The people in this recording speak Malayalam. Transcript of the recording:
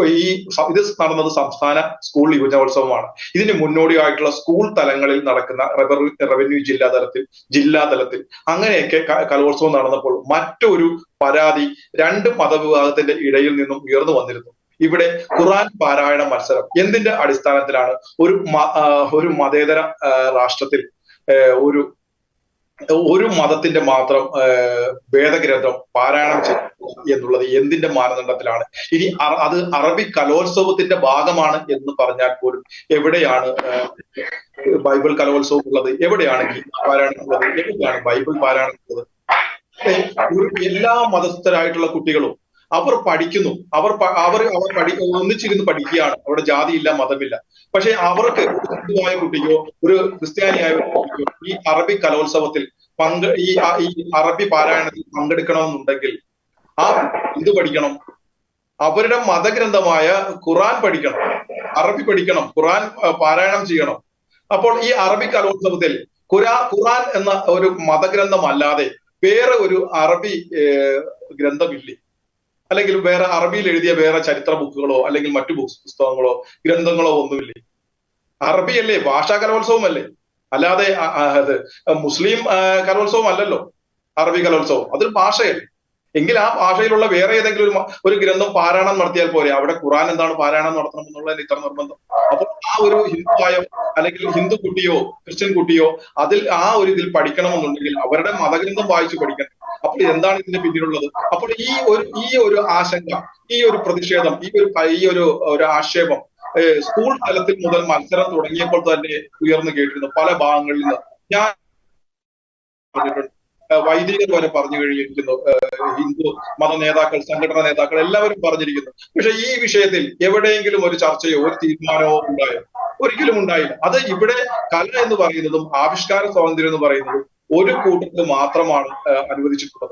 ഈ ഇത് നടന്നത് സംസ്ഥാന സ്കൂൾ യുവജനോത്സവമാണ്. ഇതിന് മുന്നോടിയായിട്ടുള്ള സ്കൂൾ തലങ്ങളിൽ നടക്കുന്ന റവ- റവന്യൂ ജില്ലാ തലത്തിൽ ജില്ലാ തലത്തിൽ അങ്ങനെയൊക്കെ കലോത്സവം നടന്നപ്പോൾ മറ്റൊരു പരാതി രണ്ട് മതവിഭാഗത്തിന്റെ ഇടയിൽ നിന്നും ഉയർന്നു വന്നിരുന്നു. ഇവിടെ ഖുറാൻ പാരായണ മത്സരം എന്തിന്റെ അടിസ്ഥാനത്തിലാണ്? ഒരു ഒരു മതേതര രാഷ്ട്രത്തിൽ ഒരു ഒരു മതത്തിന്റെ മാത്രം വേദഗ്രന്ഥം പാരായണം ചെയ്യുക എന്നുള്ളത് എന്തിന്റെ മാനദണ്ഡത്തിലാണ്? ഇനി അത് അറബി കലോത്സവത്തിന്റെ ഭാഗമാണ് എന്ന് പറഞ്ഞാൽ പോലും എവിടെയാണ് ബൈബിൾ കലോത്സവം ഉള്ളത്? എവിടെയാണ് പാരായണം ഉള്ളത്? എവിടെയാണ് ബൈബിൾ പാരായണം ഉള്ളത്? എല്ലാ മതസ്ഥരായിട്ടുള്ള കുട്ടികളും അവർ പഠിക്കുന്നു. അവർ അവർ അവർ പഠി ഒന്നിച്ചിരുന്ന് പഠിക്കുകയാണ്. അവിടെ ജാതിയില്ല മതമില്ല. പക്ഷെ അവർക്ക് ഒരു ഹിന്ദുവായ കുട്ടിക്കോ ഒരു ക്രിസ്ത്യാനിയായ കുട്ടിക്കോ ഈ അറബി കലോത്സവത്തിൽ പങ്ക് ഈ അറബി പാരായണത്തിൽ പങ്കെടുക്കണമെന്നുണ്ടെങ്കിൽ ആ ഇത് പഠിക്കണം. അവരുടെ മതഗ്രന്ഥമായ ഖുറാൻ പഠിക്കണം. അറബി പഠിക്കണം. ഖുറാൻ പാരായണം ചെയ്യണം. അപ്പോൾ ഈ അറബി കലോത്സവത്തിൽ ഖുരാ ഖുറാൻ എന്ന ഒരു മതഗ്രന്ഥം അല്ലാതെ വേറെ ഒരു അറബി ഗ്രന്ഥമില്ലേ? അല്ലെങ്കിൽ വേറെ അറബിയിൽ എഴുതിയ വേറെ ചരിത്ര ബുക്കുകളോ അല്ലെങ്കിൽ മറ്റു പുസ്തകങ്ങളോ ഗ്രന്ഥങ്ങളോ ഒന്നുമില്ലേ? അറബിയല്ലേ ഭാഷാ കലോത്സവം അല്ലേ? അല്ലാതെ അത് മുസ്ലിം കലോത്സവം അല്ലല്ലോ. അറബി കലോത്സവം. അതൊരു ഭാഷയല്ലേ. എങ്കിൽ ആ ഭാഷയിലുള്ള വേറെ ഏതെങ്കിലും ഒരു ഒരു ഗ്രന്ഥം പാരായണം നടത്തിയാൽ പോരെ. അവിടെ ഖുറാൻ എന്താണ് പാരായണം നടത്തണം എന്നുള്ള ഇത്ര നിർബന്ധം? അപ്പോൾ ആ ഒരു ഹിന്ദുവായ അല്ലെങ്കിൽ ഹിന്ദു കുട്ടിയോ ക്രിസ്ത്യൻ കുട്ടിയോ അതിൽ ആ ഒരു ഇതിൽ പഠിക്കണമെന്നുണ്ടെങ്കിൽ അവരുടെ മതഗ്രന്ഥം വായിച്ചു പഠിക്കണം. അപ്പോൾ എന്താണ് ഇതിന്റെ പിന്നിലുള്ളത്? അപ്പോൾ ഈ ഒരു ഈ ഒരു ആശങ്ക ഈ ഒരു പ്രതിഷേധം ഈ ഒരു ഈ ഒരു ഒരു ആക്ഷേപം സ്കൂൾ തലത്തിൽ മുതൽ മത്സരം തുടങ്ങിയപ്പോൾ തന്നെ ഉയർന്നു കേട്ടിരുന്നു പല ഭാഗങ്ങളിൽ നിന്ന്. ഞാൻ. വൈദികർ വരെ പറഞ്ഞു കഴിഞ്ഞിരിക്കുന്നു. ഹിന്ദു മത നേതാക്കൾ സംഘടനാ നേതാക്കൾ എല്ലാവരും പറഞ്ഞിരിക്കുന്നു. പക്ഷെ ഈ വിഷയത്തിൽ എവിടെയെങ്കിലും ഒരു ചർച്ചയോ ഒരു തീരുമാനമോ ഉണ്ടായോ? ഒരിക്കലും ഉണ്ടായില്ല. അത് ഇവിടെ കല എന്ന് പറയുന്നതും ആവിഷ്കാര സ്വാതന്ത്ര്യം എന്ന് പറയുന്നതും ഒരു കൂട്ടർക്ക് മാത്രമാണ് അനുവദിച്ചിട്ടുള്ളത്.